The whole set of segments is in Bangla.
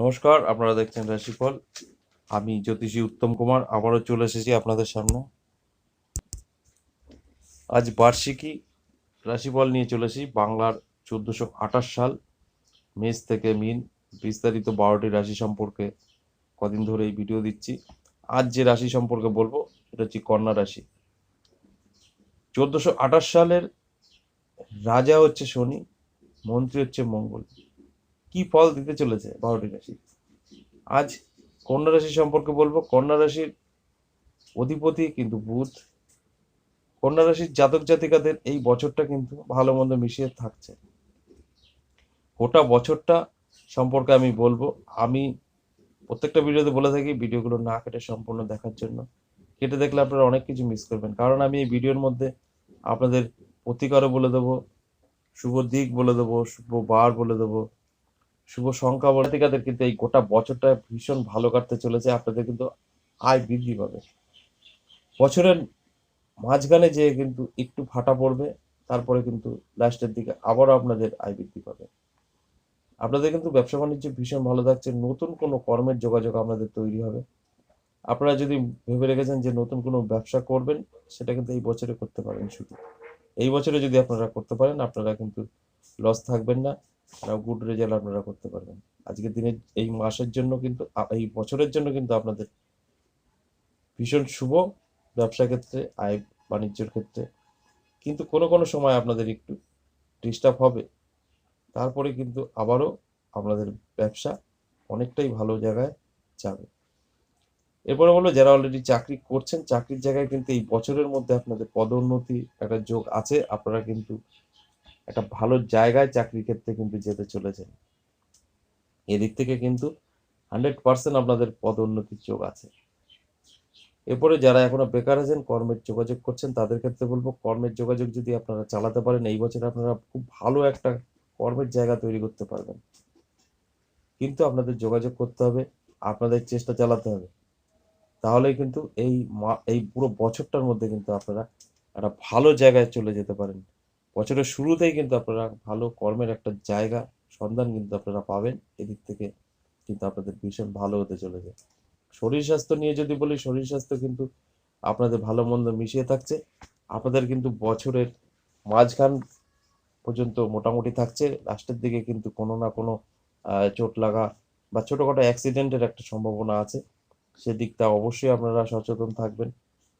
নমস্কার, আপনারা দেখছেন রাশিফল। আমি জ্যোতিষী উত্তম কুমার, আবারও চলে এসেছি আপনাদের সামনে। আজ বার্ষিকী রাশিফল নিয়ে চলেছি বাংলার চোদ্দোশো আঠাশ সাল, মেষ থেকে মিন, বিস্তারিত বারোটি রাশি সম্পর্কে কদিন ধরে এই ভিডিও দিচ্ছি। আজ যে রাশি সম্পর্কে বলব, সেটা হচ্ছে কন্যা রাশি। চোদ্দোশো আঠাশ সালের রাজা হচ্ছে শনি, মন্ত্রী হচ্ছে মঙ্গল। কি ফল দিতে চলেছে বারোটি রাশি? আজ কন্যা রাশি সম্পর্কে বলব। কন্যা রাশির অধিপতি কিন্তু বুধ। কন্যা রাশির জাতক জাতিকাদের এই বছরটা কিন্তু ভালো মন্দ মিশিয়ে থাকছে। গোটা বছরটা সম্পর্কে আমি বলব। আমি প্রত্যেকটা ভিডিওতে বলে থাকি, ভিডিওগুলো না কেটে সম্পূর্ণ দেখার জন্য। কেটে দেখলে আপনারা অনেক কিছু মিস করবেন। কারণ আমি এই ভিডিওর মধ্যে আপনাদের প্রতিকারও বলে দেবো, শুভ দিক বলে দেবো, শুভ বার বলে দেবো শুভ সংখ্যা বর্তিকাদের কিন্তু এই গোটা বছরটা ভীষণ ভালো কাটতে চলেছে, আপনাদের কিন্তু আয় বৃদ্ধি পাবে। বছরের মাঝখানে যে কিন্তু একটু ফাটা পড়বে, তারপরে কিন্তু লাস্টের দিকে আবারও আপনাদের আয় বৃদ্ধি পাবে। আপনাদের কিন্তু ব্যবসা বাণিজ্য ভীষণ ভালো থাকছে, নতুন কোনো কর্মের যোগাযোগ আপনাদের তৈরি হবে। আপনারা যদি ভেবে রেখেছেন যে নতুন কোনো ব্যবসা করবেন, সেটা কিন্তু এই বছরে করতে পারেন শুধু। এই বছরে যদি আপনারা করতে পারেন, আপনারা কিন্তু লস থাকবেন না। গুড রেজাল্ট আপনারা করতে পারবেন। আজকের দিনে এই মাসের জন্য কিন্তু এই বছরের জন্য কিন্তু আপনাদের ভীষণ শুভ ব্যবসা ক্ষেত্রে, আয় বাণিজ্যের ক্ষেত্রে। কিন্তু কোনো কোনো সময় আপনাদের একটু ডিস্টার্ব হবে। তারপরে কিন্তু আবারও আপনাদের ব্যবসা অনেকটাই ভালো জায়গায় যাবে। এরপরে বলব, যারা অলরেডি চাকরি করছেন, চাকরির জায়গায় কিন্তু এই বছরের মধ্যে আপনাদের পদোন্নতি একটা যোগ আছে। আপনারা কিন্তু একটা ভালো জায়গায় চাকরির ক্ষেত্রে কিন্তু যেতে চলেছেন। এদিক থেকে কিন্তু হান্ড্রেড পার্সেন্ট আপনাদের পদোন্নতির যোগ আছে। এরপরে যারা এখনও বেকার আছেন, কর্মের যোগাযোগ করছেন, তাদের ক্ষেত্রে বলব কর্মের যোগাযোগ যদি আপনারা চালাতে পারেন, এই বছর আপনারা খুব ভালো একটা কর্মের জায়গা তৈরি করতে পারবেন। কিন্তু আপনাদের যোগাযোগ করতে হবে, আপনাদের চেষ্টা চালাতে হবে। তাহলেই কিন্তু এই এই পুরো বছরটার মধ্যে কিন্তু আপনারা একটা ভালো জায়গায় চলে যেতে পারেন। বছরের শুরুতেই কিন্তু আপনারা ভালো কর্মের একটা জায়গা, সন্ধান কিন্তু আপনারা পাবেন। এদিক থেকে কিন্তু আপনাদের ভীষণ ভালো হতে চলেছে। শরীর স্বাস্থ্য নিয়ে যদি বলি, শরীর স্বাস্থ্য কিন্তু আপনাদের ভালো মন্দ মিশিয়ে থাকছে। আপনাদের কিন্তু বছরের মাঝখান পর্যন্ত মোটামুটি থাকছে। লাস্টের দিকে কিন্তু কোনো না কোনো চোট লাগা বা ছোটোখাটো অ্যাক্সিডেন্টের একটা সম্ভাবনা আছে। সেদিকটা অবশ্যই আপনারা সচেতন থাকবেন।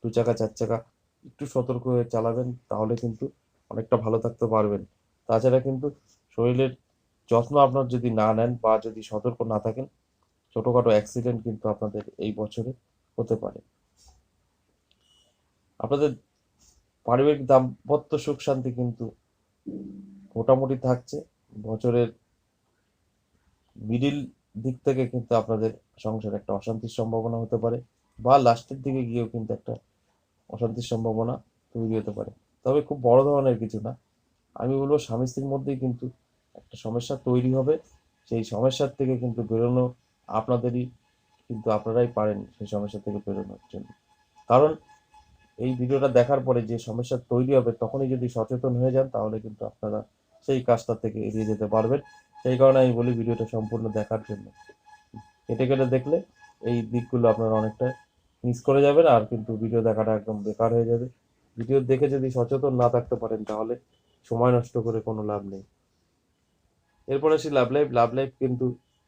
দু চাকা, চার চাকা একটু সতর্ক হয়ে চালাবেন, তাহলে কিন্তু অনেকটা ভালো থাকতে পারবেন। তাছাড়া কিন্তু শরীরের যত্ন আপনার যদি না নেন বা যদি সতর্ক না থাকেন, ছোটোখাটো অ্যাক্সিডেন্ট কিন্তু আপনাদের এই বছরে হতে পারে। আপনাদের পারিবারিক দাম্পত্য সুখ শান্তি কিন্তু মোটামুটি থাকছে। বছরের মিডিল দিক থেকে কিন্তু আপনাদের সংসারে একটা অশান্তির সম্ভাবনা হতে পারে বা লাস্টের দিকে গিয়েও কিন্তু একটা অশান্তির সম্ভাবনা তৈরি হতে পারে। তবে খুব বড় ধরনের কিছু না। আমি বলব স্বামী স্ত্রীর মধ্যেই কিন্তু একটা সমস্যা তৈরি হবে। সেই সমস্যার থেকে কিন্তু বেরোনো আপনাদেরই কিন্তু আপনারাই পারেন সেই সমস্যা থেকে বেরোনোর জন্য। কারণ এই ভিডিওটা দেখার পরে যে সমস্যা তৈরি হবে তখনই যদি সচেতন হয়ে যান তাহলে কিন্তু আপনারা সেই কাজটা থেকে এড়িয়ে যেতে পারবেন। সেই কারণে আমি বলি ভিডিওটা সম্পূর্ণ দেখার জন্য। কেটে কেটে দেখলে এই দিকগুলো আপনারা অনেকটা মিস করে যাবেন আর কিন্তু ভিডিও দেখাটা একদম বেকার হয়ে যাবে। ভিডিও দেখে যদি সচেতন না থাকতে পারেন, তাহলে সময় নষ্ট করে কোনো লাভ নেই। এরপর আসি লাভ লাইফ। লাভ লাইফ কিন্তু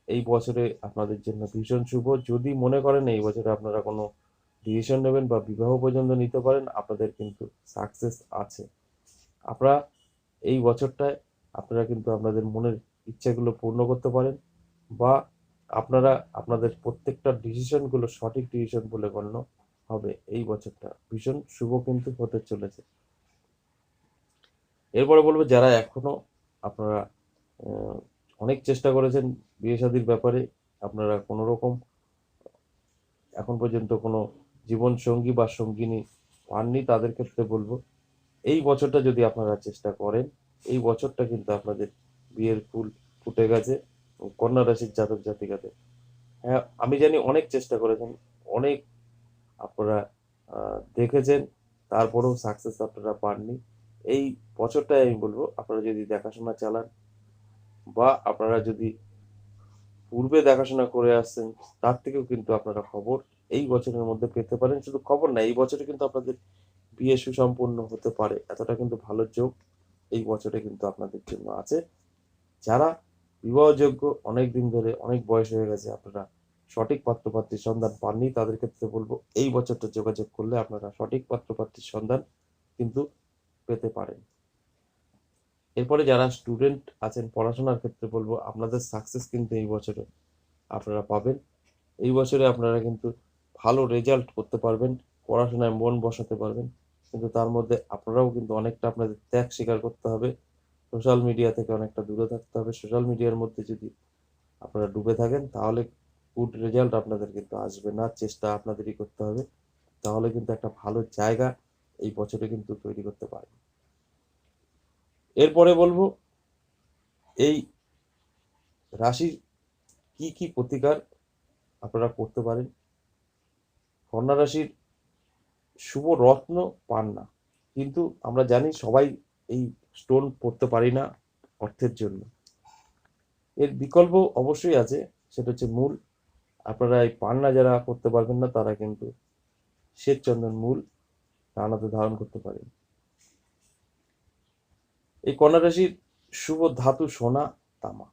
এই বছরে আপনাদের জন্য ভীষণ শুভ। যদি মনে করেন এই বছরে আপনারা কোনো ডিসিশন নেবেন বা বিবাহ পর্যন্ত নিতে পারেন, আপনাদের কিন্তু সাকসেস আছে। আপনারা এই বছরটায় আপনারা কিন্তু আপনাদের মনের ইচ্ছাগুলো পূর্ণ করতে পারেন বা আপনারা আপনাদের প্রত্যেকটা ডিসিশনগুলো সঠিক ডিসিশন বলে গণ্য। হবে এই বছরটা। ভীষণ শুভ কিন্তু হতে চলেছে। এরপরে বলব, যারা এখনও আপনারা অনেক চেষ্টা করেছেন বিয়ে শাদীর ব্যাপারে, আপনারা কোনো রকম এখন পর্যন্ত কোনো জীবন সঙ্গী বা সঙ্গিনী পাননি, তাদের ক্ষেত্রে বলব, এই বছরটা যদি আপনারা চেষ্টা করেন, এই বছরটা কিন্তু আপনাদের বিয়ের ফুল ফুটে গেছে কন্যা রাশির জাতক জাতিকাদের। হ্যাঁ আমি জানি অনেক চেষ্টা করেছেন, অনেক আপনারা দেখেছেন, তারপরেও সাকসেস আপনারা পাননি। এই বছরটাই আমি বলব, আপনারা যদি দেখাশোনা চালান বা আপনারা যদি পূর্বে দেখাশোনা করে আসছেন, তার থেকেও কিন্তু আপনারা খবর এই বছরের মধ্যে পেতে পারেন। শুধু খবর না, এই বছরে কিন্তু আপনাদের বিয়ে সুসম্পন্ন হতে পারে। এতটা কিন্তু ভালো যোগ এই বছরে কিন্তু আপনাদের জন্য আছে। যারা বিবাহযোগ্য অনেক দিন ধরে, অনেক বয়স হয়ে গেছে, আপনারা সঠিক পাত্রপাত্রীর সন্ধান পাননি, তাদের ক্ষেত্রে বলব এই বছরটা যোগাযোগ করলে আপনারা সঠিক পাত্রপাত্রীর সন্ধান কিন্তু পেতে পারেন। এরপরে যারা স্টুডেন্ট আছেন পড়াশোনার ক্ষেত্রে বলব, আপনাদের সাকসেস কিন্তু এই বছরে আপনারা পাবেন। এই বছরে আপনারা কিন্তু ভালো রেজাল্ট করতে পারবেন, পড়াশোনায় মন বসাতে পারবেন, কিন্তু তার মধ্যে আপনারাও কিন্তু অনেকটা আপনাদের ত্যাগ স্বীকার করতে হবে। সোশ্যাল মিডিয়া থেকে অনেকটা দূরে থাকতে হবে। সোশ্যাল মিডিয়ার মধ্যে যদি আপনারা ডুবে থাকেন, তাহলে গুড রেজাল্ট আপনাদের কিন্তু আসবে না, চেষ্টা আপনাদেরই করতে হবে। তাহলে কিন্তু একটা ভালো জায়গা এই বছরে কিন্তু তৈরি করতে পারেন এরপরে বলব, এই রাশির কি কি প্রতিকার আপনারা করতে পারেন? কন্যা রাশির শুভ রত্ন পান না। কিন্তু আমরা জানি সবাই এই স্টোন পড়তে পারি না অর্থের জন্য। এর বিকল্প অবশ্যই আছে, সেটা হচ্ছে মূল। আপনারা এই পান্না যারা করতে পারবেন না, তারা কিন্তু শ্বেত চন্দন মূল রানাতে ধারণ করতে পারেন। এই কন্যা রাশির শুভ ধাতু সোনা তামা।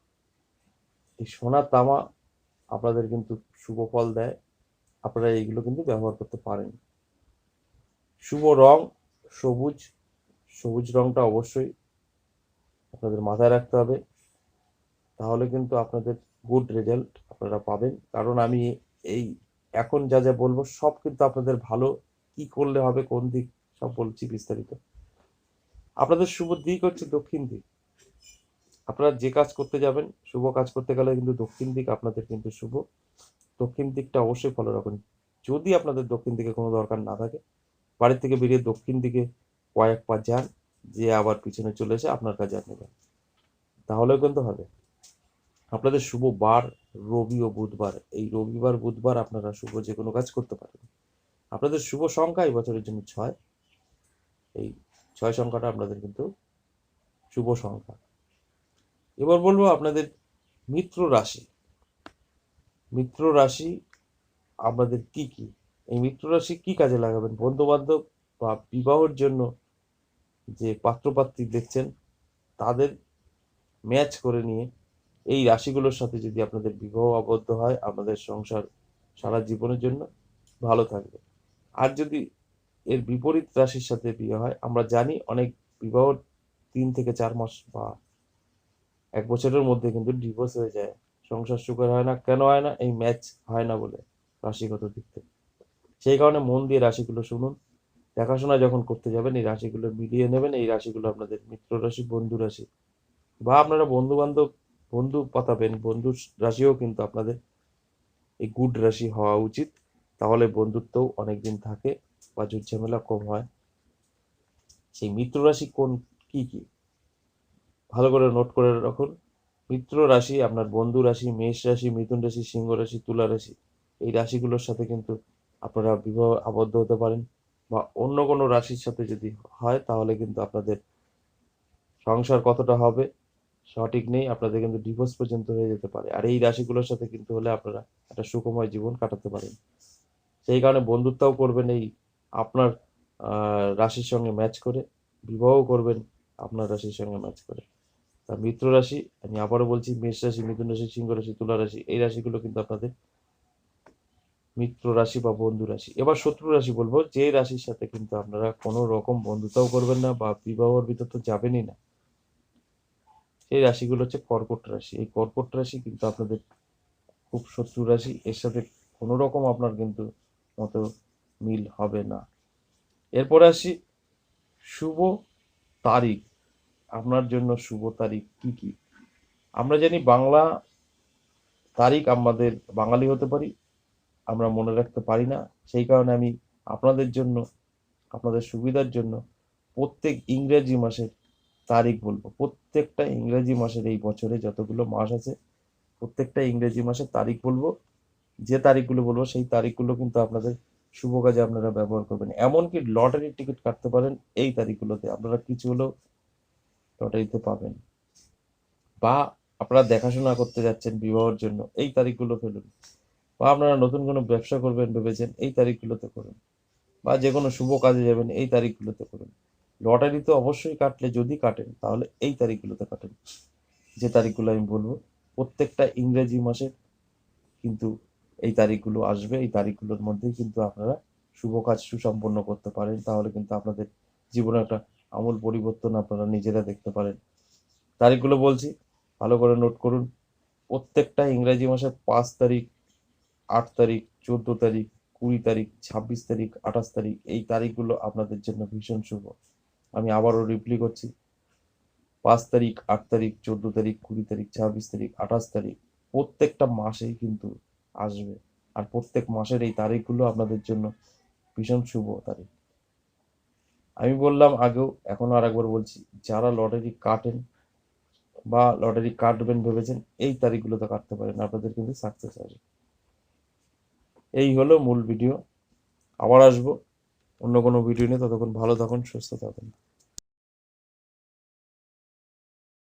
এই সোনা তামা আপনাদের কিন্তু শুভ ফল দেয়। আপনারা এইগুলো কিন্তু ব্যবহার করতে পারেন। শুভ রং সবুজ সবুজ রংটা অবশ্যই আপনাদের মাথায় রাখতে হবে। তাহলে কিন্তু আপনাদের গুড রেজাল্ট আপনারা পাবেন। কারণ আমি এই এখন যা যা বলব সব কিন্তু আপনাদের ভালো কি করলে হবে, কোন দিক সব বলছি বিস্তারিত। আপনাদের শুভ দিক হচ্ছে দক্ষিণ দিক। আপনারা যে কাজ করতে যাবেন, শুভ কাজ করতে গেলে কিন্তু দক্ষিণ দিক আপনাদের কিন্তু শুভ। দক্ষিণ দিকটা অবশ্যই ফলো রাখুন। যদি আপনাদের দক্ষিণ দিকে কোনো দরকার না থাকে বাড়ির থেকে বেরিয়ে দক্ষিণ দিকে কয়েক পা যান, যে আবার পিছনে চলে এসে আপনার আর নেবেন তাহলেও কিন্তু হবে। আপনাদের শুভ বার, রবি ও বুধবার। এই রবিবার বুধবার আপনারা শুভ যে কোনো কাজ করতে পারেন। আপনাদের শুভ সংখ্যা এই বছরের জন্য ছয়। এই ছয় সংখ্যাটা আপনাদের কিন্তু শুভ সংখ্যা। এবার বলব আপনাদের মিত্র রাশি। মিত্র রাশি আপনাদের কি কি? এই মিত্র রাশি কি কাজে লাগাবেন? বন্ধু বান্ধব বা বিবাহের জন্য যে পাত্রপাত্রী দেখছেন, তাদের ম্যাচ করে নিয়ে এই রাশিগুলোর সাথে যদি আপনাদের বিবাহ আবদ্ধ হয় আপনাদের সংসার সারা জীবনের জন্য ভালো থাকবে। আর যদি এর বিপরীত রাশির সাথে বিয়ে হয়, আমরা জানি অনেক বিবাহ তিন থেকে চার মাস বা এক বছরের মধ্যে কিন্তু ডিভোর্স হয়ে যায়। সংসার সুখের হয় না, কেন হয় না? এই ম্যাচ হয় না বলে রাশিগত দিক থেকে। সেই কারণে মন দিয়ে রাশিগুলো শুনুন। দেখাশোনা যখন করতে যাবেন, এই রাশিগুলো মিলিয়ে নেবেন। এই রাশিগুলো আপনাদের মিত্র রাশি, বন্ধু রাশি বা আপনারা বন্ধু বান্ধব বন্ধু পাতাবেন বন্ধুর রাশিও কিন্তু আপনাদের এই গুড রাশি হওয়া উচিত। তাহলে বন্ধুত্বও অনেকদিন থাকে বা ঝামেলা কম হয়। সেই মিত্র রাশি কোন, কি কি? ভালো করে নোট করে রাখুন। মিত্র রাশি, আপনার বন্ধু রাশি, মেষ রাশি, মিথুন রাশি, সিংহ রাশি, তুলা রাশি, এই রাশিগুলোর সাথে কিন্তু আপনারা বিবাহ আবদ্ধ হতে পারেন বা অন্য কোনো রাশির সাথে যদি হয়, তাহলে কিন্তু আপনাদের সংসার কতটা হবে সঠিক নেই, আপনাদের কিন্তু ডিভোর্স পর্যন্ত হয়ে যেতে পারে। আর এই রাশিগুলোর সাথে কিন্তু হলে আপনারা একটা সুখময় জীবন কাটাতে পারেন। সেই কারণে বন্ধুত্বও করবেন এই আপনার রাশির সঙ্গে ম্যাচ করে বিবাহ করবেন আপনার রাশির সঙ্গে ম্যাচ করে। তা মিত্র রাশি, আমি আবারও বলছি, মেষ রাশি, মিথুন রাশি, সিংহ রাশি, তুলা রাশি, এই রাশিগুলো কিন্তু আপনাদের মিত্র রাশি বা বন্ধু রাশি। এবার শত্রু রাশি বলব, যে রাশির সাথে কিন্তু আপনারা কোনো রকম বন্ধুতাও করবেন না বা বিবাহর ভিতর তো যাবেনই না। সেই রাশিগুলো হচ্ছে কর্কট রাশি। এই কর্কট রাশি কিন্তু আপনাদের খুব শত্রু রাশি। এর সাথে কোনো রকম আপনার কিন্তু মতো মিল হবে না। এরপরে আসি, শুভ তারিখ। আপনার জন্য শুভ তারিখ কি কি? আমরা জানি বাংলা তারিখ আমাদের বাঙালি হতে পারি, আমরা মনে রাখতে পারি না। সেই কারণে আমি আপনাদের জন্য, আপনাদের সুবিধার জন্য প্রত্যেক ইংরেজি মাসের তারিখ বলব। প্রত্যেকটা ইংরেজি মাসের এই বছরে যতগুলো মাস আছে, প্রত্যেকটা ইংরেজি মাসের তারিখ বলব। যে তারিখগুলো বলব, সেই তারিখগুলো কিন্তু আপনাদের শুভ কাজে আপনারা ব্যবহার করবেন। এমনকি লটারির টিকিট কাটতে পারেন, এই তারিখগুলোতে আপনারা কিছু হলেও লটারিতে পাবেন। বা আপনারা দেখাশোনা করতে যাচ্ছেন বিবাহের জন্য, এই তারিখগুলো ফেলুন। বা আপনারা নতুন কোনো ব্যবসা করবেন ভেবেছেন, এই তারিখগুলোতে করুন। বা যে কোনো শুভ কাজে যাবেন, এই তারিখগুলোতে করুন। লটারি তো অবশ্যই কাটলে যদি কাটেন, তাহলে এই তারিখগুলোতে কাটেন। যে তারিখগুলো আমি বলব, প্রত্যেকটা ইংরেজি মাসের কিন্তু এই তারিখগুলো আসবে। এই তারিখগুলোর মধ্যেই কিন্তু আপনারা শুভ কাজ সুসম্পন্ন করতে পারেন। তাহলে কিন্তু আপনাদের জীবনে একটা আমূল পরিবর্তন আপনারা নিজেরা দেখতে পারেন। তারিখগুলো বলছি, ভালো করে নোট করুন। প্রত্যেকটা ইংরেজি মাসের পাঁচ তারিখ, আট তারিখ, চোদ্দ তারিখ, কুড়ি তারিখ, ছাব্বিশ তারিখ, আঠাশ তারিখ, এই তারিখগুলো আপনাদের জন্য ভীষণ শুভ। আমি আবারও রিপ্লি করছি। পাঁচ তারিখ, আট তারিখ, চোদ্দ তারিখ, কুড়ি তারিখ, ছাব্বিশ তারিখ, আঠাশ তারিখ, প্রত্যেকটা মাসেই কিন্তু আসবে। আর প্রত্যেক মাসের এই তারিখগুলো আপনাদের জন্য ভীষণ শুভ তারিখ। আমি বললাম আগেও, এখন আর একবার বলছি, যারা লটারি কাটেন বা লটারি কাটবেন ভেবেছেন, এই তারিখগুলোতে কাটতে পারেন, আপনাদের কিন্তু সাকসেস আসবে। এই হলো মূল ভিডিও আবার আসব। অন্য কোনো ভিডিও নিয়ে ততক্ষণ ভালো থাকুন সুস্থ থাকুন।